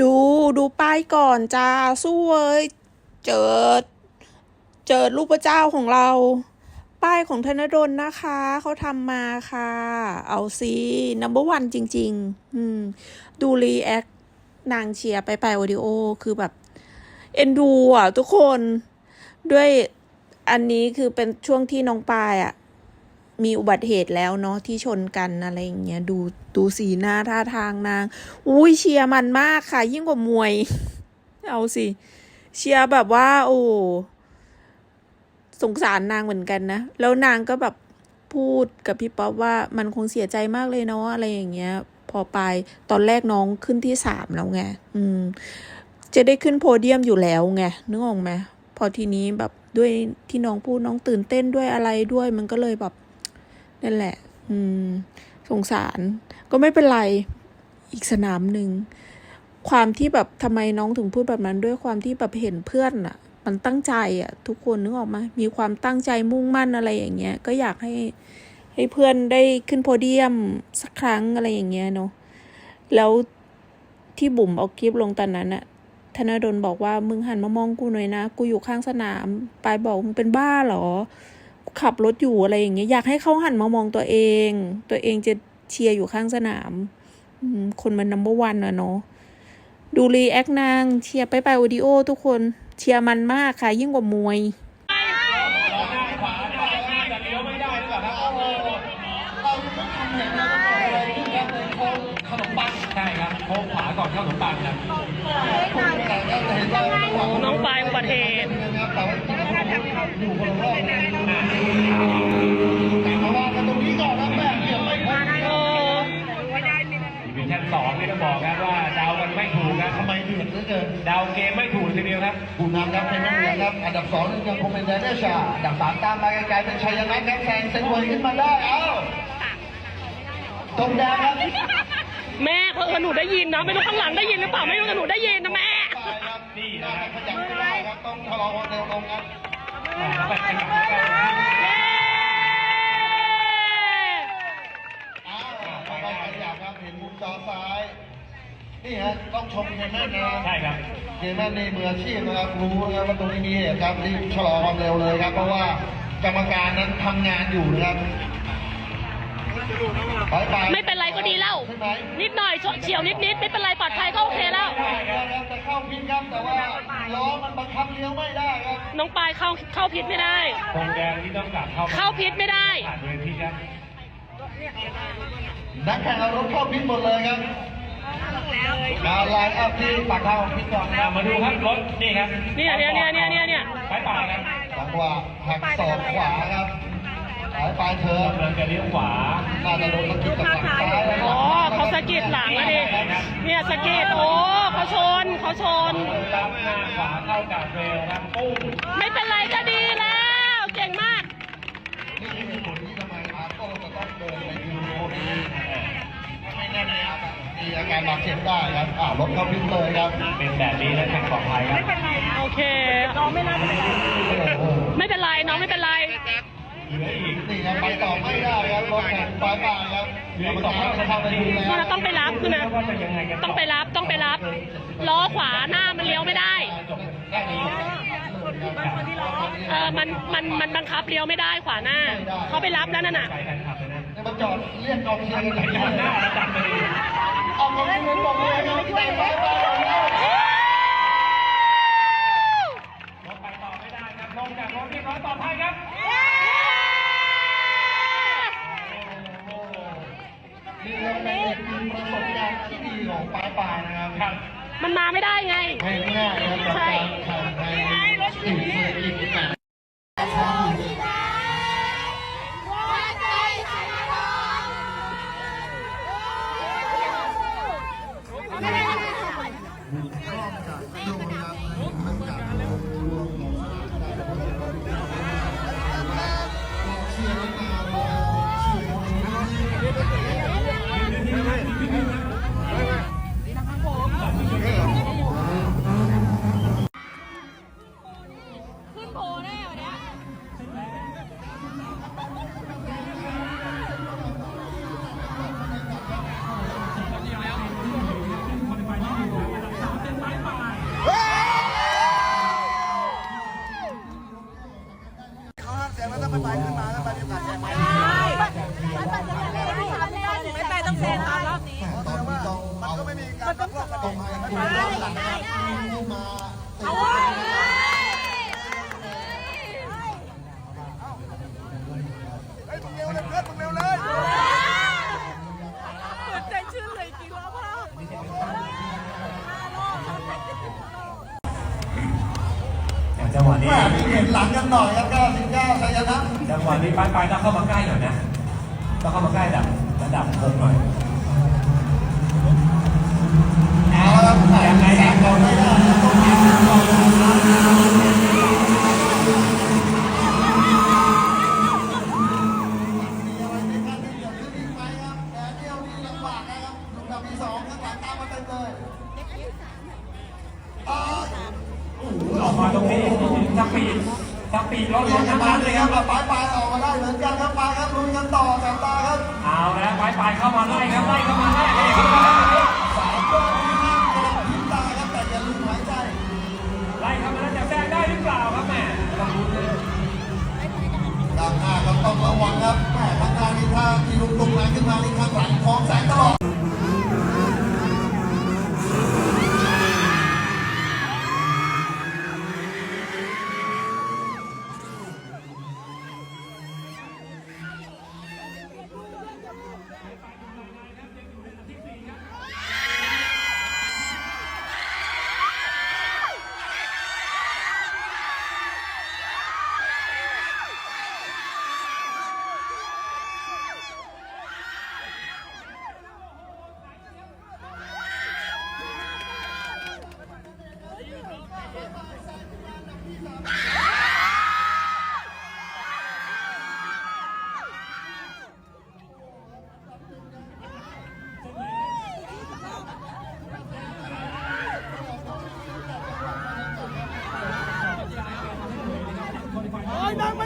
ดูดูป้ายก่อนจ้าสู้เว้ยเจิด เจิดลูกพระเจ้าของเรา ป้ายของธนดลนะคะ เขาทำมาค่ะ เอาซีนัมเบอร์วันจริง ๆ อืม ดูรีแอคนางเชียร์ไปไปโอดิโอคือแบบ เอ็นดูอะทุกคนด้วยอันนี้คือเป็นช่วงที่น้องปายอะ มีอุบัติเหตุแล้วเนาะที่ชนกันอะไรอย่างเงี้ยดูดูสีหน้าท่าทางนาง อุ้ยเชียร์มันมากค่ะ ยิ่งกว่ามวย เอาสิ เชียร์แบบว่า โอ้สงสารนางเหมือนกันนะ แล้วนางก็แบบพูดกับพี่ป๊อปว่ามันคงเสียใจมากเลยเนาะอะไรอย่างเงี้ย พอไปตอนแรกน้องขึ้นที่สามแล้วไงอืม จะได้ขึ้นโพเดียมอยู่แล้วไงนึกออกไหมพอทีนี้แบบด้วยที่น้องพูดน้องตื่นเต้นด้วยอะไรด้วย มันก็เลยแบบ นั่นแหละ อืม สงสาร ก็ไม่เป็นไรอีกสนามหนึ่ง ความที่แบบทำไมน้องถึงพูดแบบนั้นด้วยความที่แบบเห็นเพื่อนอะมันตั้งใจอะทุกคนนึกออกไหมมีความตั้งใจมุ่งมั่นอะไรอย่างเงี้ย ก็อยากให้ให้เพื่อนได้ขึ้นโพเดียมสักครั้งอะไรอย่างเงี้ยเนาะแล้วที่บุ๋มเอาคลิปลงตอนนั้นอะธนดลบอกว่ามึงหันมามองกูหน่อยนะ กูอยู่ข้างสนาม ปายบอกมึงเป็นบ้าเหรอ ขับรถอยู่อะไรอย่างเงี้ยอยากให้เขาหันมามองตัวเอง ตัวเองจะเชียร์อยู่ข้างสนามอืมคนมันนัมเบอร์วันอะเนาะดูรีแอคนางเชียร์ไปไปโอดิโอทุกคนเชียร์มันมากค่ะ ยิ่งกว่ามวยขนมปังใช่ครับโค้งขวาก่อนเข้าขนมปังครับน้องปลายอุบัติเหตุอยู่คนละรอบ อันดับสองยังคงเป็นแดนเนชาอันดับสามตามมาไกลๆเป็นชัยนัทแม็กแซงเซนเวยขึ้นมาได้เอ้าตรงแดงครับแม่เพื่อหนูได้ยินนะไม่รู้ข้างหลังได้ยินหรือเปล่าไม่รู้แต่หนูได้ยินนะแม่นี่นะครับขยับไม่ได้ครับต้องชะลอความเร็วลงครับ แล้วก็ขยับไปใกล้ เย้ อ้าวค่อยๆขยับครับ เห็นมุมจอซ้าย นี่ฮะต้องชมเกมแม่นนะครับใช่ครับเกมแม่นในมืออาชีพนะครับรู้นะครับว่าตรงนี้มีเหตุครับรีบชะลอความเร็วเลยครับ เพราะว่ากรรมการนั้นทำงานอยู่นะครับไปไปไม่เป็นไรก็ดีแล้วใช่ไหมนิดหน่อยเฉียวนิดนิดๆไม่เป็นไรปลอดภัยก็โอเคแล้วได้ครับแต่เข้าพินครับแต่ว่าล้อมันบังคับเลี้ยวไม่ได้ครับน้องปลายเข้าเข้าพิษไม่ได้ตรงแดงนี่ต้องกลับเข้าเข้าพิษไม่ได้ผ่านเวทีครับนักแข่งเอารถเข้าพินหมดเลยครับ กาไลน์อัพที่ปากทางของพินก่อนนะคอะรับมาดูครับรถนี่ครับเนี่ยเนี่ยเนี่ยเนี่ยเนี่ยเนี่ยไปไปครับจังหวะหักศอกขวาครับสายปลายเธอเดินจะเลี้ยวขวาน่าจะโดนสะกิดกับหลังซ้ายอ๋อเขาสะกิดหลังอะดิเนี่ยสะกิดโอ้เขาชนเขาชนรับหน้าขวาเข้ากับเรลครับปุ้งไม่เป็นไรก็ดีแล้ว เก่งมาก นี่คือเหตุผลที่ทำไมอาร์โต้จะต้องเดินไปยูโรนี้ไม่แน่ใน อาร์มีอาการบาดเจ็บได้ครับอ่ารถเข้าพินเลยครับเป็นแบบนี้แล้วแข่งปลอดภัยครับโอเคน้องไม่น่าจะเป็นไรโอ้โหไม่เป็นไรน้องไม่เป็นไรเหลืออีกนี่ครับไปต่อไม่ได้ครับรถแข่งปลายปลายครับกรรมการจะเข้าไปดูแลก็เราต้องไปรับคือนะว่าจะยังไงกันต้องไปรับต้องไปรับล้อขวาหน้ามันเลี้ยวไม่ได้เออมันมันมันบังคับเลี้ยวไม่ได้ขวาหน้าเขาไปรับแล้วนั่นน่ะใจแฟนคลับเลยนะจะมาจอดเรียกกองเชียร์กันไปจอดหน้าแล้วดันไปดีเอากองเชียร์บอกเลยครับแต่ไปไป รถไปต่อไม่ได้ครับลงจากรถเรียบร้อยปลอดภัยครับ นี่ เราเป็นอีกหนึ่งประสบการณ์ที่ดีของปลายปลายนะครับครับมันมาไม่ได้ไง ไม่ง่ายนะครับกับการแข่งในสิ่งเศรษฐกิจแบบ มันไปขึ้นมาแล้วไปมีโอกาสแก้ไขไม่ไปต้องเซ็นตอนรอบนี้ตอนนี้ต้องมันก็ไม่มีการต้องต้องให้ผู้ที่มาเอาไว้จังหวะนี้เห็นหลังกันหน่อยแล้วก็ บ99ชัยนะจังหวะนี้ไปไปต้องเข้ามาใกล้หน่อยนะต้องเข้ามาใกล้ระดับระดับหกหน่อยเอาละครับแต่ยังไงแซงก่อนไม่ได้นะต้องยิงก่อนนะครับมีอะไรในขั้นที่เกิดขึ้นอีกไหมครับแต่เที่ยวนี้ลำบากนะครับลำดับที่สองข้างหลังตามมาเต็มเลยอ่าออกมาตรงนี้สปีด สปีดรถเปลลี่ยนงกันทั้งมาเลยครับบปลายปลายออกมาได้เหมือนกันครับปลายครับลุยกันต่อจับตาครับ เอาแล้วปลายปลายเข้ามาไล่ครับไล่เข้ามาไล่เข้ามา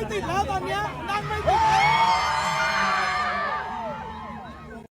โอ้ยนั่